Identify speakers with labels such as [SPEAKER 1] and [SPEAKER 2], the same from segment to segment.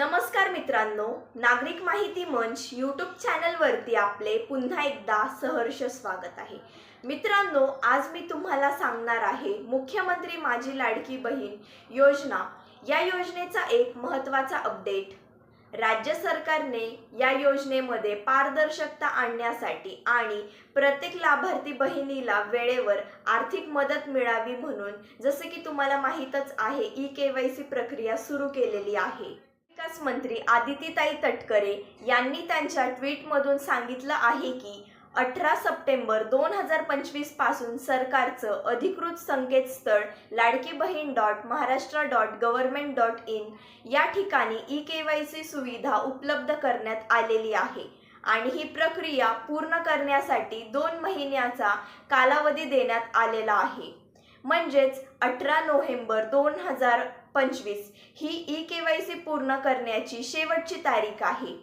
[SPEAKER 1] नमस्कार मित्रांनो नागरिक माहिती मंच यूट्यूब चॅनलवरती आपले पुन्हा एकदा सहर्ष स्वागत आहे. मित्रांनो आज मी तुम्हाला सांगणार आहे मुख्यमंत्री माझी लाडकी बहीण योजना. या योजनेचा एक महत्त्वाचा अपडेट राज्य सरकारने या योजनेमध्ये पारदर्शकता आणण्यासाठी आणि प्रत्येक लाभार्थी बहिणीला वेळेवर आर्थिक मदत मिळावी म्हणून जसे की तुम्हाला माहीतच आहे ई के वाय सी प्रक्रिया सुरू केलेली आहे. विकास मंत्री आदितीताई तटकरे यांनी त्यांच्या ट्विटमधून सांगितलं आहे की अठरा सप्टेंबर दोन हजार पंचवीसपासून सरकारचं अधिकृत संकेतस्थळ Ladki Bahin dot Maharashtra dot government dot in या ठिकाणी ई के वाय सी सुविधा उपलब्ध करण्यात आलेली आहे आणि ही प्रक्रिया पूर्ण करण्यासाठी दोन महिन्याचा कालावधी देण्यात आलेला आहे. म्हणजेच अठरा नोव्हेंबर दोन हजार पंचवीस. ही ई के वाय सी पूर्ण करण्याची शेवटची तारीख आहे.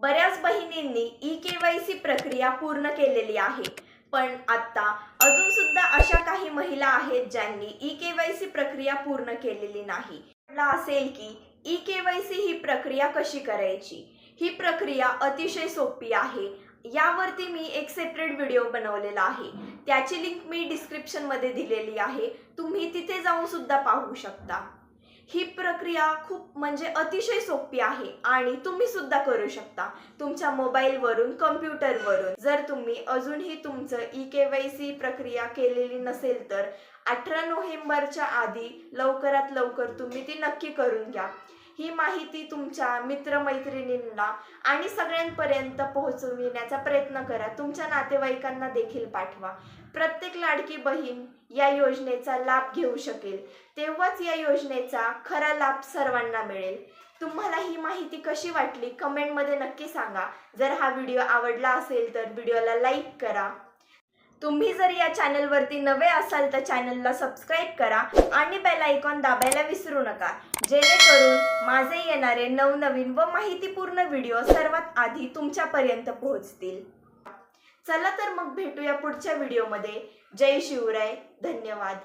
[SPEAKER 1] बऱ्याच बहिणींनी ई के वाय सी प्रक्रिया पूर्ण केलेली आहे. पण आता अजून सुद्धा अशा काही महिला आहेत ज्यांनी ई के वाय सी प्रक्रिया पूर्ण केलेली नाही. असेल की ई के वाय सी ही प्रक्रिया कशी करायची? ही प्रक्रिया अतिशय सोपी आहे. यावरती मी एक सेपरेट व्हिडिओ बनवलेला आहे. त्याची लिंक मी डिस्क्रिप्शनमध्ये दिलेली आहे. तुम्ही तिथे जाऊन सुद्धा पाहू शकता. ही प्रक्रिया खूप म्हणजे अतिशय सोपी आहे आणि तुम्ही सुद्धा करू शकता तुमच्या मोबाईलवरून कम्प्युटरवरून जर तुम्ही अजूनही तुमचं ई के वाय सी प्रक्रिया केलेली नसेल तर अठरा नोव्हेंबरच्या आधी लवकरात लवकर तुम्ही ती नक्की करून घ्या. ही माहिती तुमच्या मित्रमैत्रिणींना आणि सगळ्यांपर्यंत पोहोचविण्याचा प्रयत्न करा. तुमच्या नातेवाईकांना देखील पाठवा. प्रत्येक लाडकी बहीण या योजनेचा लाभ घेऊ शकेल. तेव्हाच या योजनेचा खरा लाभ सर्वांना मिळेल. तुम्हाला ही माहिती कशी वाटली कमेंटमध्ये नक्की सांगा. जर हा व्हिडिओ आवडला असेल तर व्हिडिओला लाईक करा. तुम्ही जर या चॅनलवरती नवे असाल तर चॅनलला सबस्क्राईब करा आणि बेल आयकॉन दाबायला विसरू नका. जेणेकरून माझे येणारे नवनवीन व माहितीपूर्ण व्हिडिओ सर्वात आधी तुमच्यापर्यंत पोहोचतील. चला तर मग भेटूया पुढच्या व्हिडिओमध्ये जय शिवराय. धन्यवाद.